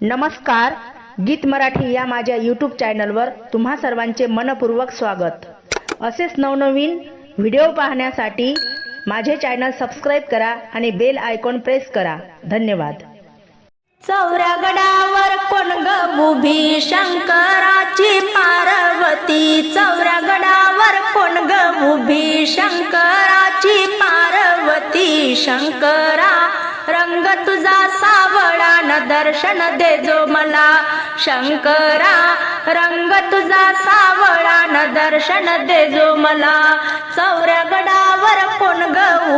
नमस्कार गीत मराठी या माझ्या यूट्यूब चॅनलवर तुम्हा सर्वांचे मनपूर्वक स्वागत. असेच नवनवीन व्हिडिओ पाहण्यासाठी माझे चॅनल सबस्क्राईब करा आणि बेल आयकॉन प्रेस करा. धन्यवाद. चौऱ्या गडावर कोण गुभी शंकराची पार्वती? चौऱ्या गडावर कोण ग शंकराची पार्वती? शंकरा रंग तुझा सावळा न दर्शन दे जो मला. शंकरा रंग तुझा सावळा न दर्शन दे जो मला. चौऱ्या गडावर कोण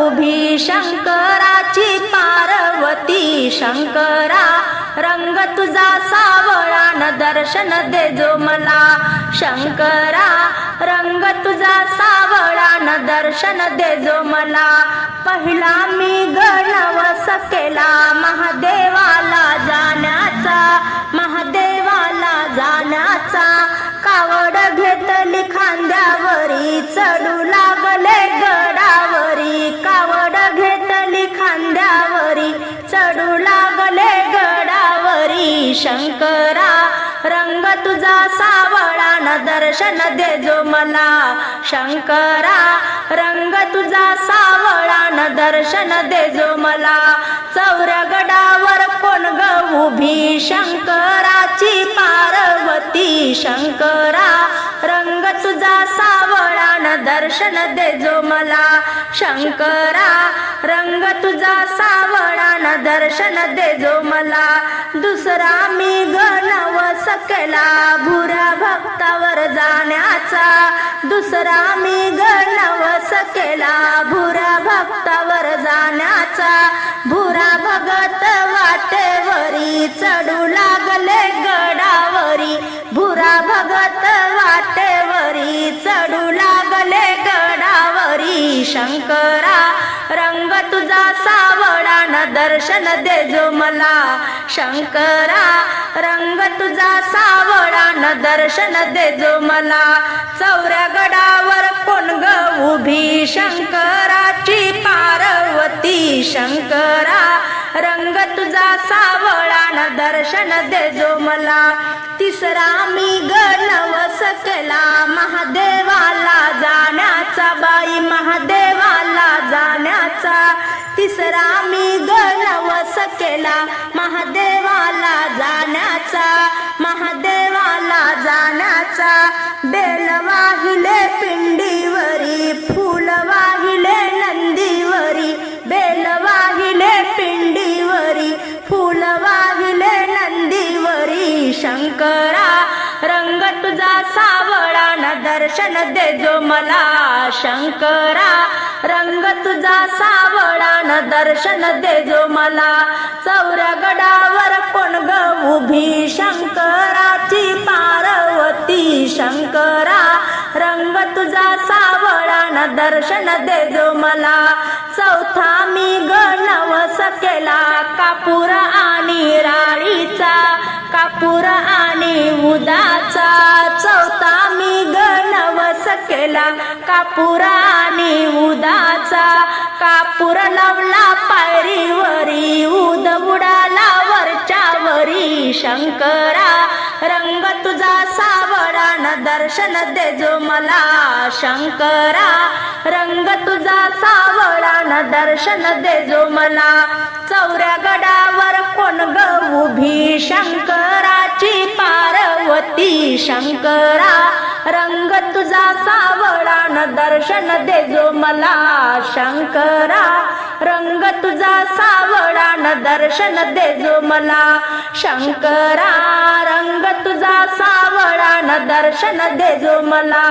उभी? शंकराची पार्वती. शंकरा रंग तुझा सावळा न दर्शन दे जो मला. शंकरा रंग तुझा सावळा न दर्शन दे जो मला. पहिला मी गणव केला महादेवाला जाण्याचा महादेवाला जाण्याचा. कावड घेतली खांद्यावरी चढू लागले गडावरी. कावड घेतली खांद्यावरी चढू लागले गडावरी. शंकरा रंग तुझा सावळा न दर्शन दे जो मला. शंकरा रंग तुझा सावळा न दर्शन दे जो मला. चौरगडावर कोण ग उभी? शंकराची पार्वती. शंकरा रंग तुझा सावळा न दर्शन दे जो मला. शंकरा रंग तुझा सावळा न दर्शन दे जो मला. दुसरा मी गणवस केला भुरा भक्तावर जाण्याचा. दुसरा मी गणवस केला भुरा भक्तावर जाण्याचा. भुरा भगत वाटेवरी चढू लागले गडावरी. भुरा भगत वाटेवरी चढू लागले गडावरी. शंकरा रंग तुझा सावर. प्राण दर्शन दे जो मला. शंकरा रंग तुझा सावळा. न दर्शन दे जो मला. चौऱ्या गडावर कोण ग उभी? शंकराची पार्वती. शंकरा रंग तुझा सावळा. न दर्शन दे जो मला. तिसरा मी गणवस केला. महादेवाला जाण्याचा बाई. महादेवाला जाण्याचा तिसरा मी गणवस केला. महादेवाला जाण्याचा महादेवाला जाण्याचा. बेल वाहिले पिंडीवरी फुल वाहिले नंदीवरी. बेल वाहिले पिंडीवरी फुल वाहिले नंदीवरी. शंकरा रंग तुझा सावळा दर्शन दे जो मला. शंकरा रंग तुझा सा दर्शन दे जो मला. चौऱ्या गडावर कोण ग उभी? शंकराची पार्वती शंकरा. रंग तुझा सावळा न दर्शन दे जो मला. चौथा मी गणवस केला. कापूर आणि राळीचा. कापूर आणि केला कापूर उदाचा. कापूर लावला पायरीवरी उद बुडाला वरच्यावरी. शंकरा रंग तुझा सावळान दर्शन दे जो मला. शंकरा रंग तुझा सावळान दर्शन दे जो मला. चौऱ्या गडावर कोण ग उभी? शंकराची पार्वती. शंकरा रंग तुझा सावळा न दर्शन दे जो मला शंकरा. रंग तुझा सावळान न दर्शन दे जो मला शंकरा. रंग तुझा सावळा न दर्शन दे जो मला.